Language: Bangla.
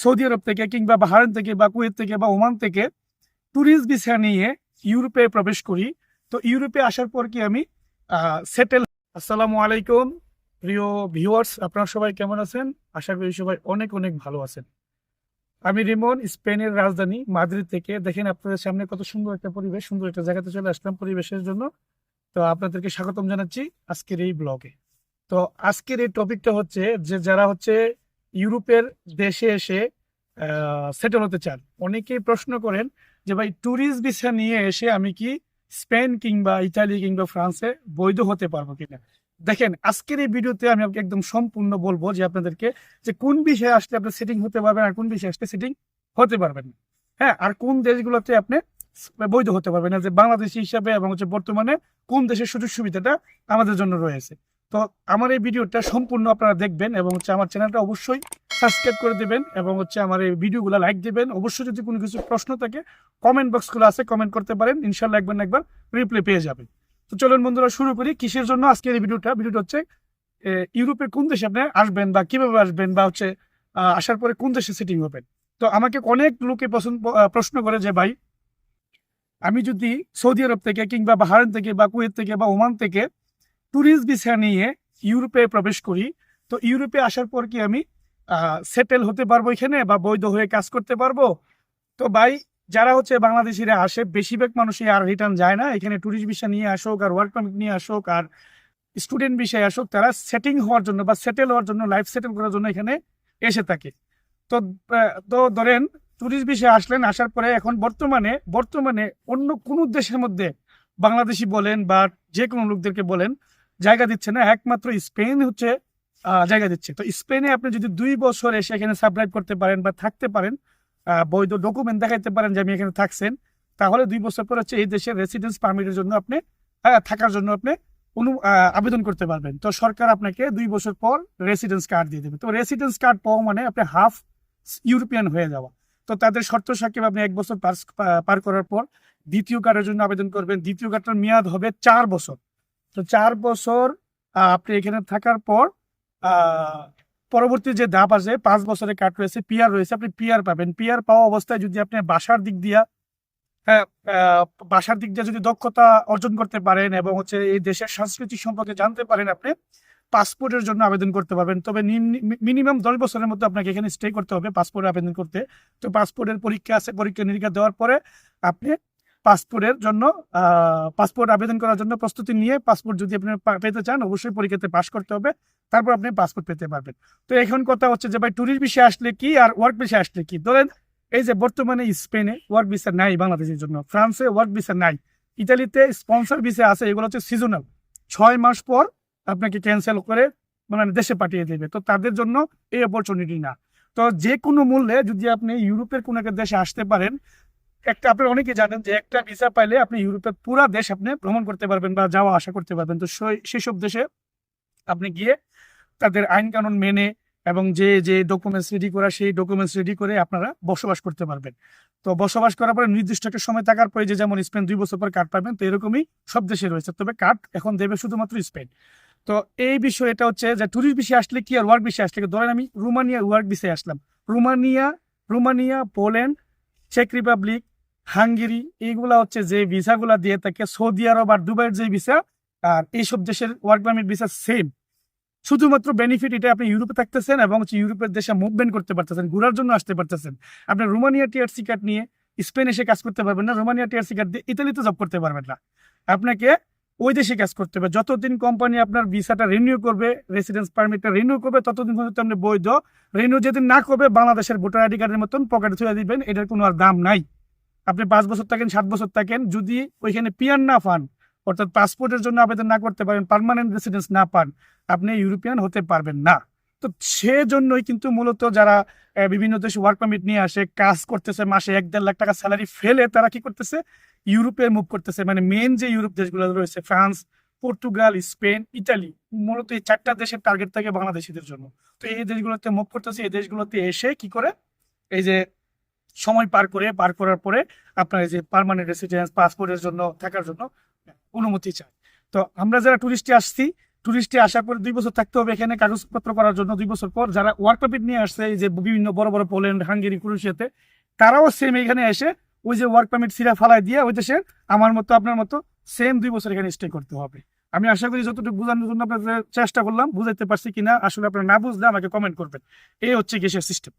সৌদি আরব থেকে কিংবা বাহারান থেকে বা কুয়েত থেকে বা ওমান থেকে ট্যুরিস্ট ভিসা নিয়ে ইউরোপে প্রবেশ করি। তো ইউরোপে আসার পর কি আমি সেটেল আসসালামু আলাইকুম। প্রিয় ভিউয়ার্স আপনারা সবাই কেমন আছেন? আশা করি সবাই অনেক অনেক ভালো আছেন। আমি রিমন, স্পেনের রাজধানী মাদ্রিদ থেকে। দেখেন আপনাদের সামনে কত সুন্দর একটা পরিবেশ, সুন্দর একটা জায়গাতে চলে আসলাম পরিবেশের জন্য। তো আপনাদেরকে স্বাগতম জানাচ্ছি আজকের এই ব্লগে তো আজকের এই টপিকটা হচ্ছে যে যারা হচ্ছে ইউরোপের দেশে এসে সেটেল হতে চান। অনেকেই প্রশ্ন করেন যে, ভাই ট্যুরিস্ট ভিসা নিয়ে এসে আমি কি স্পেন কিংবা ইতালি কিংবা ফ্রান্সে বৈধ হতে পারব কিনা? দেখেন, আজকের এই ভিডিওতে আমি আপনাকে একদম সম্পূর্ণ বলব যে, আপনাদেরকে যে, কোন বিষয়ে আসলে আপনি সেটিং হতে পারবেন আর কোন বিষয়ে আসলে সেটিং হতে পারবেন হ্যাঁ আর কোন দেশগুলোতে আপনি বৈধ হতে পারবেন যে, বাংলাদেশি হিসাবে এবং হচ্ছে বর্তমানে কোন দেশের সুযোগ সুবিধাটা আমাদের জন্য রয়েছে? তো আমার এই ভিডিওটা সম্পূর্ণ আপনারা দেখবেন এবং হচ্ছে আমার চ্যানেলটা অবশ্যই সাবস্ক্রাইব করে দেবেন এবং হচ্ছে আমার এই ভিডিওগুলো লাইক দিবেন। অবশ্যই যদি কোনো কিছু প্রশ্ন থাকে কমেন্ট বক্সগুলো আছে কমেন্ট করতে পারেন। ইনশাল্লাহ একবার না একবার রিপ্লাই পেয়ে যাবেন। তো চলুন বন্ধুরা, শুরু করি। কিসের জন্য আজকের এই ভিডিওটা? ভিডিওটা হচ্ছে ইউরোপের কোন দেশে আপনি আসবেন বা কীভাবে আসবেন বা হচ্ছে আসার পরে কোন দেশে সেটিং হবেন? তো আমাকে অনেক লোকে পছন্দ প্রশ্ন করে যে, ভাই, আমি যদি সৌদি আরব থেকে কিংবা বাহারান থেকে বা কুয়েত থেকে বা ওমান থেকে ট্যুরিস্ট ভিসা নিয়ে ইউরোপে প্রবেশ করি। তো ইউরোপে আসার পর কি আমি সেটেল হতে পারব এখানে বা বৈধ হয়ে কাজ করতে পারব? তো ভাই, যারা হচ্ছে বাংলাদেশিরা আসে, বেশিরভাগ মানুষই আর রিটার্ন যায় না। এখানে ট্যুরিস্ট ভিসা নিয়ে আসুক আর ওয়ার্ক পারমিট নিয়ে আসুক আর স্টুডেন্ট বিষয়ে আসুক, তারা সেটিং হওয়ার জন্য বা সেটেল হওয়ার জন্য লাইফ সেটেল করার জন্য এখানে এসে থাকে। তো তো ধরেন ট্যুরিস্ট বিষয়ে আসলেন, আসার পরে এখন বর্তমানে বর্তমানে অন্য কোনো দেশের মধ্যে বাংলাদেশি বলেন বা যে কোনো লোকদেরকে বলেন জায়গা দিচ্ছে না, একমাত্র স্পেন হচ্ছে জায়গা দিচ্ছে। তো স্পেনে আপনি যদি দুই বছর এসে এখানে সাবস্ক্রাইব করতে পারেন বা থাকতে পারেন বৈধ ডকুমেন্ট দেখাইতে পারেন যে আমি এখানে থাকছেন, তাহলে দুই বছর পর হচ্ছে এই দেশের রেসিডেন্স পারমিটের জন্য আপনি থাকার জন্য আপনি অনু আবেদন করতে পারবেন। তো সরকার আপনাকে দুই বছর পর রেসিডেন্স কার্ড দিয়ে দেবে। তো রেসিডেন্স কার্ড পাওয়া মানে আপনি হাফ ইউরোপিয়ান হয়ে যাওয়া। তো তাদের শর্ত সাকিব আপনি এক বছর পার করার পর দ্বিতীয় কার্ডের জন্য আবেদন করবেন। দ্বিতীয় কার্ডটার মেয়াদ হবে চার বছর। তো চার বছর আপনি এখানে থাকার পর পরবর্তী যে ধাপ আছে, পাঁচ বছরের কার্ড রয়েছে, পিয়ার রয়েছে, আপনি পিয়ার পাবেন। পিয়ার পাওয়া অবস্থায় যদি আপনি বাসার দিক দিয়া হ্যাঁ বাসার দিক দিয়ে যদি দক্ষতা অর্জন করতে পারেন এবং হচ্ছে এই দেশের সংস্কৃতি সম্পর্কে জানতে পারেন আপনি, পাসপোর্টের জন্য আবেদন করতে পারবেন। তবে মিনিমাম দশ বছরের মধ্যে আপনাকে এখানে স্টে করতে হবে, পাসপোর্ট আবেদন করতে। তো পাসপোর্টের পরীক্ষা আছে, পরীক্ষা নিরীক্ষা দেওয়ার পরে আপনি পাসপোর্টের জন্য পাসপোর্ট আবেদন করার জন্য প্রস্তুতি নিয়ে পাসপোর্ট যদি আপনি পেতে চান, অবশ্যই পরীক্ষাতে পাস করতে হবে। তারপর আপনি পাসপোর্ট পেতে পারবেন। তো এখন কথা হচ্ছে যে, ভাই ট্যুরিস্ট বিষয়ে আসলে কি আর ওয়ার্ক বিষয়ে আসলে কি? ধরেন, এই যে বর্তমানে স্পেনে ওয়ার্ক ভিসা নাই বাংলাদেশের জন্য, ফ্রান্সে ওয়ার্ক ভিসা নাই, ইতালিতে স্পন্সর ভিসা আছে, এগুলো হচ্ছে সিজনাল ছয় মাস পর আপনাকে ক্যান্সেল করে মানে দেশে পাঠিয়ে দেবে। তো তাদের জন্য এই অপরচুনিটি না। তো যে কোনো মূল্যে যদি আপনি ইউরোপের কোনো একটা দেশে আসতে পারেন একটা আপনি অনেকে জানেন যে একটা ভিসা পাইলে আপনি ইউরোপের পুরো দেশ আপনি ভ্রমণ করতে পারবেন বা যাওয়া আসা করতে পারবেন। তো সেসব দেশে আপনি গিয়ে তাদের আইন কানুন মেনে এবং যে যে ডকুমেন্টস রেডি করা, সেই ডকুমেন্টস রেডি করে আপনারা বসবাস করতে পারবেন। তো বসবাস করার পরে নির্দিষ্ট একটা সময় থাকার পরে যে যেমন স্পেন দুই বছর পর কার্ড পাবেন, তো এরকমই সব দেশে রয়েছে। তবে কার্ড এখন দেবে শুধুমাত্র স্পেন। তো এই বিষয় এটা হচ্ছে যে ট্যুরিস্ট বিষয়ে আসলে কি আর ওয়ার্ক বিষয়ে আসলে? ধরেন আমি রোমানিয়া ওয়ার্ক বিষয়ে আসলাম। রোমানিয়া রোমানিয়া, পোল্যান্ড চেক রিপাবলিক হাঙ্গেরি, এইগুলা হচ্ছে যে ভিসাগুলা দিয়ে থাকে, সৌদি আরব আর দুবাইয়ের যে ভিসা, আর এইসব দেশের ওয়ার্ক পারমিট ভিসা সেম শুধুমাত্র বেনিফিট এটা আপনি ইউরোপে থাকতেছেন এবং হচ্ছে ইউরোপের দেশে মুভমেন্ট করতে পারতেছেন, ঘোরার জন্য আসতে পারতেছেন। আপনি রোমানিয়া টিআরসি কার্ড নিয়ে স্পেন এসে কাজ করতে পারবেন না, রোমানিয়া টিআরসি কার্ড দিয়ে ইতালিতে জব করতে পারবেন না। আপনাকে ওই দেশে কাজ করতে হবে, যতদিন কোম্পানি আপনার ভিসাটা রিনিউ করবে রেসিডেন্স পারমিটটা রিনিউ করবে, ততদিন পর্যন্ত আপনি বৈধ। রিনিউ যেদিন না করবে, বাংলাদেশের ভোটার আইডি কার্ডের মতন পকেটে তুলে দিবেন, এটার কোনো আর দাম নাই। আপনি পাঁচ বছর থাকেন, সাত বছর থাকেন, যদি ওইখানে পিয়ার না পান, অর্থাৎ পাসপোর্টের জন্য আবেদন না করতে পারেন পার্মানেন্ট রেসিডেন্স না পান, আপনি ইউরোপিয়ান হতে পারবেন না। তো সেজন্যই কিন্তু মূলত যারা বিভিন্ন দেশে ওয়ার্ক পারমিট নিয়ে আসে, কাজ করতেছে, মাসে এক দেড় লাখ টাকা স্যালারি ফেলে, তারা কি করতেছে? ইউরোপে মুভ করতেছে। মানে মেন যে ইউরোপ দেশগুলো রয়েছে ফ্রান্স পর্তুগাল স্পেন ইতালি মূলত এই চারটা দেশের টার্গেট থাকে বাংলাদেশিদের জন্য। তো এই দেশগুলোতে মুভ করতেছে, এই দেশগুলোতে এসে কি করে? এই যে সময় পার করে, পার করার পরে আপনার যে পার্মানেন্ট রেসিডেন্স পাসপোর্টের জন্য, থাকার জন্য অনুমতি চায় তো আমরা যারা টুরিস্টে আসছি টুরিস্টে আসার পর দুই বছর থাকতে হবে এখানে কাগজপত্র করার জন্য দুই বছর পর। যারা ওয়ার্ক পারমিট নিয়ে আসছে যে বিভিন্ন বড় বড় পোল্যান্ড হাঙ্গেরি ক্রোয়েশিয়াতে তারাও সেম এখানে এসে ওই যে ওয়ার্ক পারমিট সিরা ফালাই দিয়ে ওই দেশে আমার মতো, আপনার মতো সেম দুই বছর এখানে স্টে করতে হবে। আমি আশা করি যতটুকু বোঝানোর জন্য আপনাদের চেষ্টা করলাম, বুঝাইতে পারছি কিনা, আসলে আপনারা না বুঝলে আমাকে কমেন্ট করবেন। এই হচ্ছে গেসের সিস্টেম